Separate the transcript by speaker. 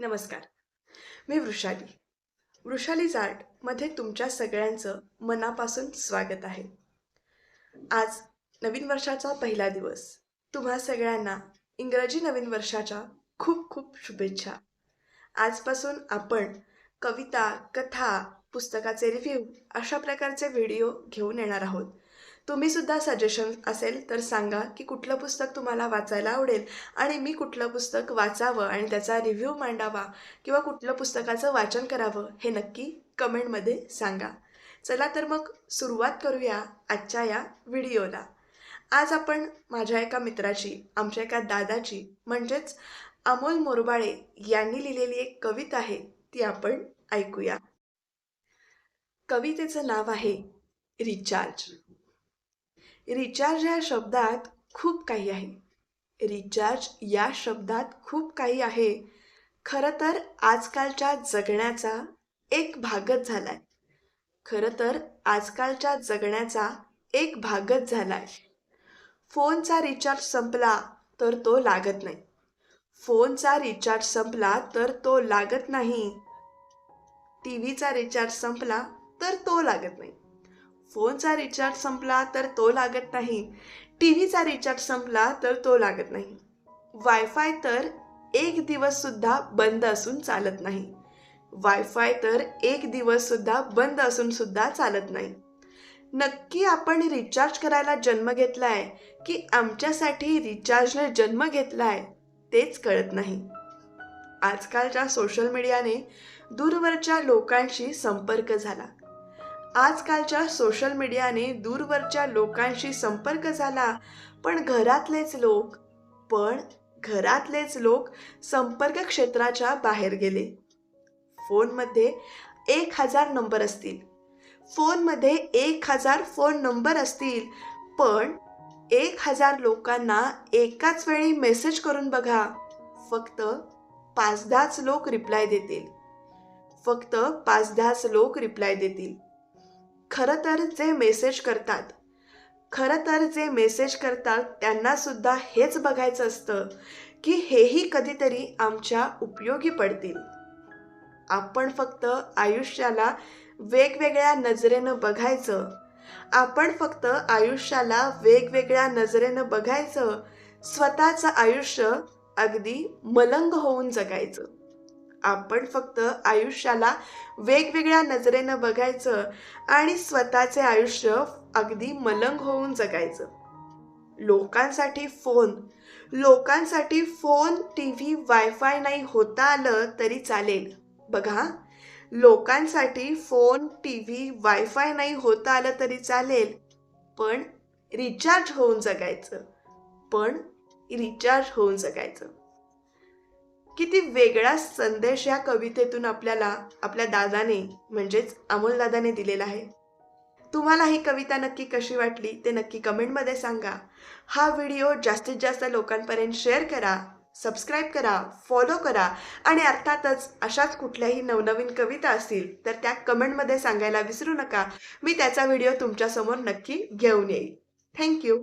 Speaker 1: नमस्कार. मी वृषाली. वृषाली मध्ये तुमच्या सगळ्यांचं मनापासून स्वागत आहे. आज नवीन वर्षाचा पहिला दिवस. तुम्हा सगळ्यांना इंग्रजी नवीन वर्षाच्या खूप खूप शुभेच्छा. आजपासून आपण कविता कथा पुस्तकाचे रिव्ह्यू अशा प्रकारचे व्हिडिओ घेऊन येणार आहोत. तुम्ही सुद्धा सजेशन असेल तर सांगा की कुठलं पुस्तक तुम्हाला वाचायला आवडेल आणि मी कुठलं पुस्तक वाचावं आणि त्याचा रिव्ह्यू मांडावा किंवा कुठलं पुस्तकाचं वाचन करावं हे नक्की कमेंटमध्ये सांगा. चला तर मग सुरुवात करूया आजच्या या व्हिडिओला. आज आपण माझ्या एका मित्राची आमच्या एका दादाची म्हणजेच अमोल मोरबाळे यांनी लिहिलेली एक कविता आहे ती आपण ऐकूया. कवितेचं नाव आहे रिचार्ज. रिचार्ज या शब्दात खूप काही आहे. रिचार्ज या शब्दात खूप काही आहे. खरं तर आजकालच्या जगण्याचा एक भागच झालाय. खरं तर आजकालच्या जगण्याचा एक भागच झालाय. फोनचा रिचार्ज संपला तर तो लागत नाही. फोनचा रिचार्ज संपला तर तो लागत नाही. टी व्हीचा रिचार्ज संपला तर तो लागत नाही. फोनचा रिचार्ज संपला तर तो लागत नाही. टी व्हीचा रिचार्ज संपला तर तो लागत नाही. वायफाय तर एक दिवससुद्धा बंद असून चालत नाही. वायफाय तर एक दिवससुद्धा बंद असून सुद्धा चालत नाही. नक्की आपण रिचार्ज करायला जन्म घेतलाय की आमच्यासाठी रिचार्जने जन्म घेतलाय तेच कळत नाही. आजकालच्या सोशल मीडियाने दूरवरच्या लोकांशी संपर्क झाला. आजकालच्या सोशल मीडियाने दूरवरच्या लोकांशी संपर्क झाला पण घरातलेच लोक पण घरातलेच लोक संपर्क क्षेत्राच्या बाहेर गेले. फोनमध्ये एक हजार नंबर असतील. फोनमध्ये एक हजार फोन नंबर असतील पण एक हजार लोकांना एकाच वेळी मेसेज करून बघा. फक्त पाच दहाच लोक रिप्लाय देतील. फक्त पाच दहाच लोक रिप्लाय देतील. खरं तर जे मेसेज करतात खरं तर जे मेसेज करतात त्यांना सुद्धा हेच बघायचं असतं की हेही कधीतरी आमच्या उपयोगी पडतील. आपण फक्त आयुष्याला वेगवेगळ्या नजरेनं बघायचं. आपण फक्त आयुष्याला वेगवेगळ्या नजरेनं बघायचं. स्वतःचं आयुष्य अगदी मलंग होऊन जगायचं. आपण फक्त आयुष्याला वेगवेगळ्या नजरेनं बघायचं आणि स्वतःचे आयुष्य अगदी मलंग होऊन जगायचं. लोकांसाठी फोन लोकांसाठी फोन टी व्ही वायफाय नाही होता आलं तरी चालेल. बघा लोकांसाठी फोन टी व्ही वायफाय नाही होता आलं तरी चालेल पण रिचार्ज होऊन जगायचं. पण रिचार्ज होऊन जगायचं. किती वेगळा संदेश या कवितेतून आपल्याला आपल्या दादाने म्हणजेच अमोल दादाने दिलेला आहे. तुम्हाला ही कविता नक्की कशी वाटली ते नक्की कमेंटमध्ये सांगा. हा व्हिडिओ जास्तीत जास्त लोकांपर्यंत शेअर करा सबस्क्राईब करा फॉलो करा आणि अर्थातच अशाच कुठल्याही नवनवीन कविता असतील तर त्या कमेंटमध्ये सांगायला विसरू नका. मी त्याचा व्हिडिओ तुमच्यासमोर नक्की घेऊन येईल. थँक्यू.